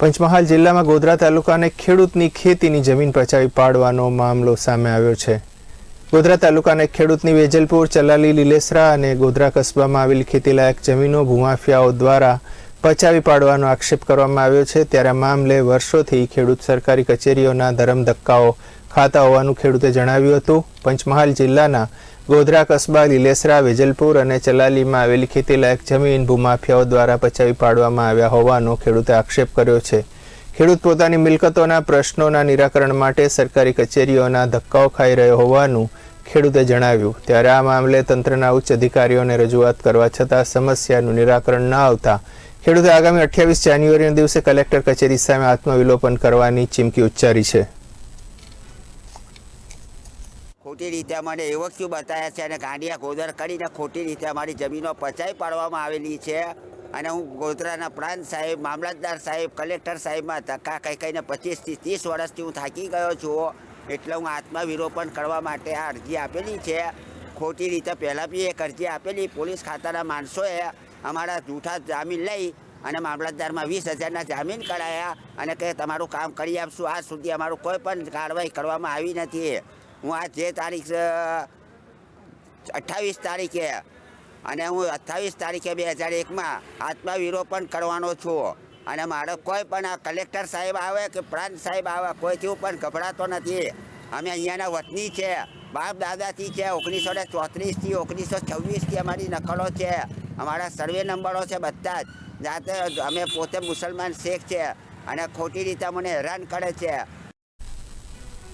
પંચમહાલ જિલ્લામાં ગોધરા તાલુકાને ખેડૂતની ખેતીની જમીન પચાવી પાડવાનો મામલો સામે આવ્યો છે. ગોધરા તાલુકાને ખેડૂતની વેજલપુર, ચલાલી, લીલેસરા અને ગોધરા કસ્બામાં આવેલી ખેતીલાયક જમીનો ભૂમાફિયાઓ દ્વારા પચાવી પાડવાનો આક્ષેપ કરવામાં આવ્યો છે. ત્યારે મામલે વર્ષોથી ખેડૂત સરકારી કચેરીઓના ધરમ ધક્કાઓ ખાતા હોવાનું ખેડૂતે જણાવ્યું હતું. પંચમહાલ જિલ્લાના ગોધરા, કસ્બા, લીલેસરા, વેજલપુર અને ચલાલીમાં આવેલી ખેતીલાયક જમીન ભૂમાફિયાઓ દ્વારા પચાવી પાડવામાં આવ્યા હોવાનો ખેડૂતે આક્ષેપ કર્યો છે. ખેડૂત પોતાની મિલકતોના પ્રશ્નોના નિરાકરણ માટે સરકારી કચેરીઓના ધક્કાઓ ખાઈ રહ્યો હોવાનું ખેડૂતે જણાવ્યું. ત્યારે આ મામલે તંત્રના ઉચ્ચ અધિકારીઓને રજૂઆત કરવા છતાં સમસ્યાનું નિરાકરણ ન આવતા ખેડૂતે આગામી અઠ્યાવીસ જાન્યુઆરીના દિવસે કલેક્ટર કચેરી સામે આત્મવિલોપન કરવાની ચીમકી ઉચ્ચારી છે. ખોટી રીતે અમને એવો ક્યુ બતાવ્યા છે અને ગાંડિયા ગોદર કરીને ખોટી રીતે અમારી જમીનો પચાવી પાડવામાં આવેલી છે. અને હું ગોધરાના પ્રાંત સાહેબ, મામલતદાર સાહેબ, કલેક્ટર સાહેબમાં ધક્કા કહી કહીને પચીસથી ત્રીસ વર્ષથી હું થાકી ગયો છું. એટલે હું આત્મવિરોપણ કરવા માટે આ અરજી આપેલી છે. ખોટી રીતે પહેલાં બી એક અરજી આપેલી, પોલીસ ખાતાના માણસોએ અમારા જૂઠા જામીન લઈ અને મામલતદારમાં વીસ હજારના જામીન કરાયા અને કે તમારું કામ કરી આપશું. આજ સુધી અમારું કોઈ પણ કાર્યવાહી કરવામાં આવી નથી. હું આ જે તારીખ અઠ્ઠાવીસ તારીખે અને હું અઠ્ઠાવીસ તારીખે બે હજાર એકમાં આત્મવિરોપણ કરવાનો છું. અને મારે કોઈ પણ આ કલેક્ટર સાહેબ આવે કે પ્રાંત સાહેબ આવે, કોઈથી પણ ગભરાતો નથી. અમે અહીંયાના વતની છે. બાપ દાદાથી છે, ઓગણીસો ને ચોત્રીસથી ઓગણીસો છવ્વીસથી અમારી નકલો છે. અમારા સર્વે નંબરો છે બધા જ. જાતે અમે પોતે મુસલમાન શેખ છે અને ખોટી રીતે મને હેરાન કરે છે.